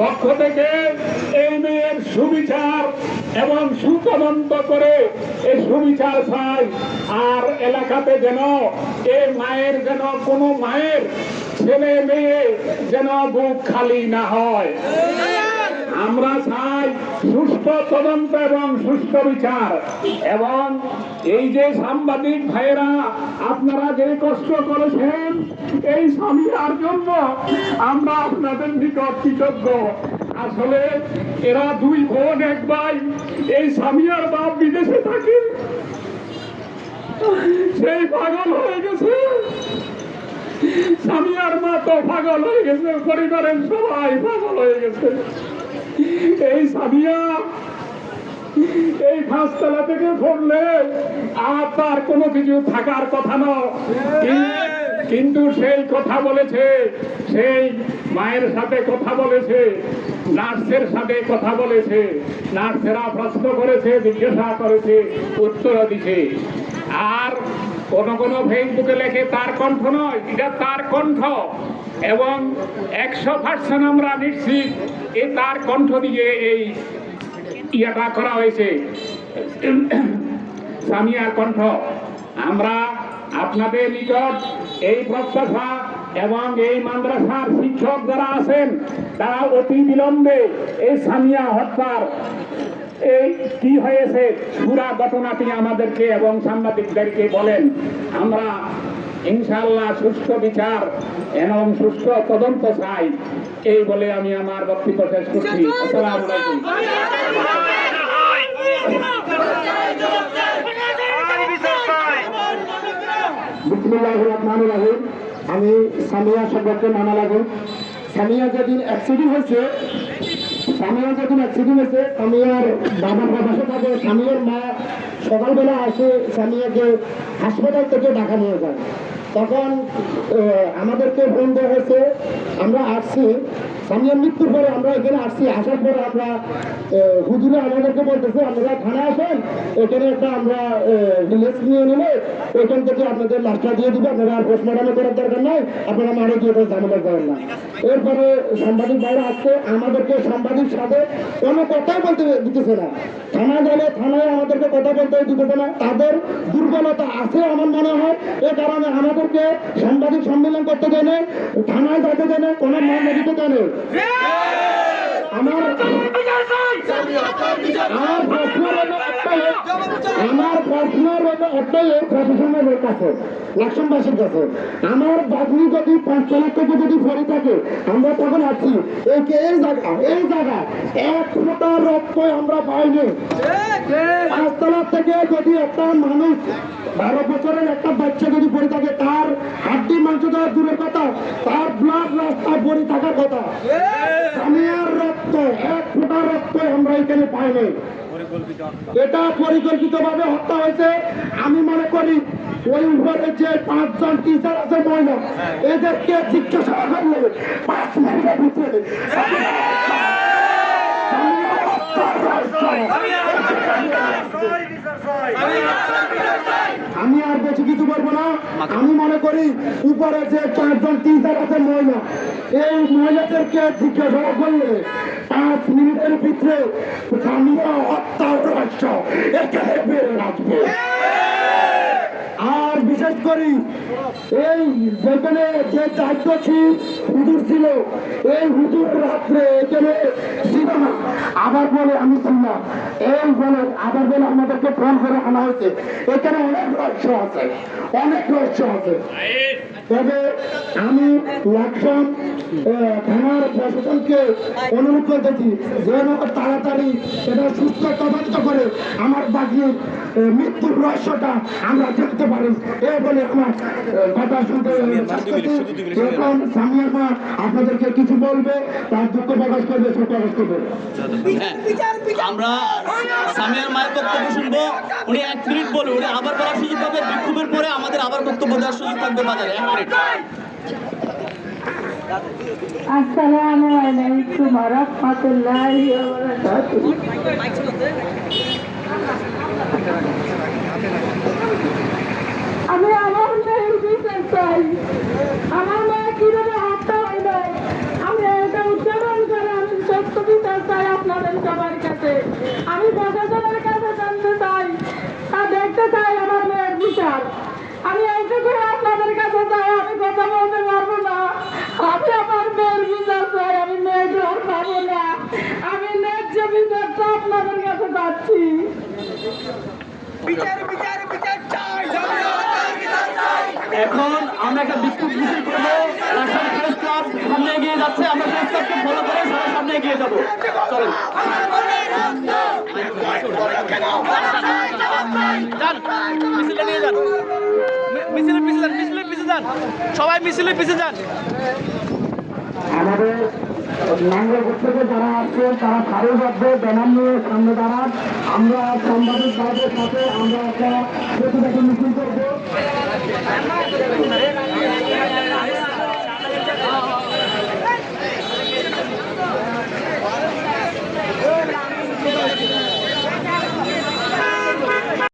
পক্ষ থেকে এই মেয়ের সুবিচার এবং সুতদন্ত করে এই সুবিচার চাই। আর এলাকাতে যেন এই মায়ের যেন কোনো মায়ের ছেলে মেয়ে যেন বুক খালি না হয়। আমরা চাই সুস্থ তদন্ত এবং সুস্থ বিচার এবং এই যে সাংবাদিক ভাইয়েরা, আপনারা যে কষ্ট করেছেন, এই স্বামীর জন্য আমরা আপনাদের নিকট কৃতজ্ঞ। আসলে এরা দুই বোন এক ভাই। এই স্বামী আর বাপ বিদেশে থাকে। সেই পাগল হয়ে গেছে। স্বামী আর মা তো পাগল হয়ে গেছে, পরিবারের সবাই পাগল হয়ে গেছে। এই সামিয়া এই পাঁচতলা থেকে পড়লে আর তার কোনো কিছু থাকার কথা নয় কিন্তু সেই কথা বলেছে, সেই মায়ের সাথে কথা বলেছে, নার্সের সাথে কথা বলেছে, নার্সেরা প্রশ্ন করেছে, জিজ্ঞাসা করেছে, উত্তর দিছে। আর কোন কোন ফেসবুকে লেখে, তার কণ্ঠ নয়, এটা তার কণ্ঠ। এবং একশো পার্সেন্ট আমরা নিশ্চিত, এ তার কণ্ঠ দিয়ে এই ইয়াটা করা হয়েছে। সামিয়ার কণ্ঠ, আমরা আপনাদের নিকট এই প্রত্যাশা এবং এই মাদ্রাসার শিক্ষক যারা আছেন, তারা অতি বিলম্বে এই সামিয়া হত্যার এই কি হয়েছে, পুরা ঘটনাটি আমাদেরকে এবং সাংবাদিকদেরকে বলেন। আমরা ইনশাআল্লাহ সুষ্ঠ বিচার এবং সুষ্ঠ তদন্ত চাই। এই বলে আমি আমার বক্তব্য শেষ করছি। আসসালামু আলাইকুম। আমি সামিয়া সম্পর্কে নানা লাগু। সামিয়া যেদিন অ্যাক্সিডেন্ট হয়েছে সামিয়া যেদিন অ্যাক্সিডেন্ট হয়েছে সামিয়ার বাবার বাসা থাকে সামিয়ার মা সকালবেলা আসে সামিয়াকে হাসপাতাল থেকে ঢাকা নিয়ে যায়। তখন আমাদেরকে বন্ধ হয়েছে আমরা আসছি। সামিয়ার মৃত্যুর পরে আমরা এখানে আসছি আসার পরে আমরা হুজুরে আমাদেরকে বলতেছে আপনারা থানায় আসেন এখানে একটা আমরা রিলেজ নিয়ে নিলে ওইখান থেকে আপনাদের লাশটা দিয়ে দিবে আপনারা আর পোস্টমর্টমে করার দরকার নাই আপনারা মারে গিয়ে তো ঝামেলা করেন না এরপরে সাংবাদিক বাইরে আসছে আমাদেরকে সাংবাদিক সাথে কোনো কথাই বলতে দিতেছে না থানা গেলে থানায় আমাদেরকে কথা বলতে দিতেছে না তাদের দুর্বলতা আছে আমার মনে হয় এ কারণে আমাদেরকে সাংবাদিক সম্মেলন করতে না, থানায় যাতে না, কোনো মামলা দিতে না। আমার আমার প্রশ্ন হলো একটাই হলো একটাই কাছে লাকসামবাসীর কাছে। আমার বাগনি যদি পাঁচ থেকে যদি ভরে থাকে, আমরা তখন আছি। এই কে এই জায়গা এই জায়গা। এক ফোটা রক্ত আমরা পাইনি। পাঁচতলা থেকে যদি একটা মানুষ বারো বছরের একটা বাচ্চা যদি পড়ে থাকে, তার হাড্ডি মাংস দেওয়ার দূরের কথা, তার ব্লাড রাস্তায় পড়ে থাকার কথা সামিয়ার রক্ত, এক ফোঁটা রক্ত আমরা এখানে পাইনি। এটা পরিকল্পিত ভাবে হত্যা হয়েছে। আমি মনে করি ওই উপরে যে পাঁচজন টিচার আছে মহিলা এদেরকে জিজ্ঞাসা করলে পাঁচ মিনিটের ভিতরে আমি আর বেশি কিছু বলব না। আমি মনে করি উপরে যে চারজন টিচার আছে মহিলা এই মহিলাদেরকে জিজ্ঞাসা করলে পাঁচ মিনিটের ভিতরে স্বামীরা হত্যার রহস্য এখানে বেড়ে আসবে আর বিশেষ করি এই যেখানে যে চারটি হুজুর ছিল, এই হুজুর রাত্রে এখানে ছিল না। আবার বলে, আমি ছিলাম। এই বলে, আবার বলে, আমাদেরকে ফোন করে আনা হয়েছে। এখানে অনেক রহস্য আছে, অনেক রহস্য আছে। তবে আমি লাকসাম থানার প্রশাসনকে অনুরোধ করতেছি, যেন তাড়াতাড়ি এটা সুস্থ তদন্ত করে আমার বাগির মৃত্যুর রহস্যটা আমরা জানতে পারি। এ বলে আমার কথা শুনতে এখন সামিয়ার মা আপনাদেরকে কিছু বলবে তার দুঃখ প্রকাশ করবে প্রকাশ করবে। হ্যাঁ, আমরা সামিয়ার মায়ের বক্তব্য শুনব উনি এক মিনিট বলে উনি আবার বলার সুযোগ পাবে বিক্ষোভের পরে আমাদের আবার বক্তব্য দেওয়ার সুযোগ থাকবে বাজারে এক মিনিট। আসসালামু আলাইকুম রহমতুল্লাহি আমি আমার মেয়ের বিচার চাই। আমার মেয়ে কীভাবে হত্যা হইল আমি এটা উদযাপন করে আমি সত্য চাই আপনাদের সবার কাছে। আমি প্রশাসনের কাছে জানতে চাই, তা দেখতে চাই আমার মেয়ের বিচার। আমি এইটুকুই আপনাদের কাছে চাই, আমি কথা বলতে পারব না। আমি আমার ন্যায্য বিচারটা আপনাদের কাছে চাচ্ছি এখন আমরা একটা বিক্ষোভ মিছিল করব। রাজশাহী প্রেস ক্লাব সামনে এগিয়ে যাচ্ছে। আমরা প্রেস ক্লাবকে ফলো করে সামনে এগিয়ে যাব। চলেন। মিছিলটা নিয়ে যান। মি- মিছিলের পিছে যান মিছিলের পিছে যান। সবাই মিছিলের পিছে যান। আমাদের নাঙ্গল থেকে যারা আসছে তারা সারে বাধ্য ব্যানার নিয়ে সামনে দাঁড়ান। আমরা সাংবাদিক ভাইদের সাথে আমরা একটা প্রতিবাদী মিছিল করব।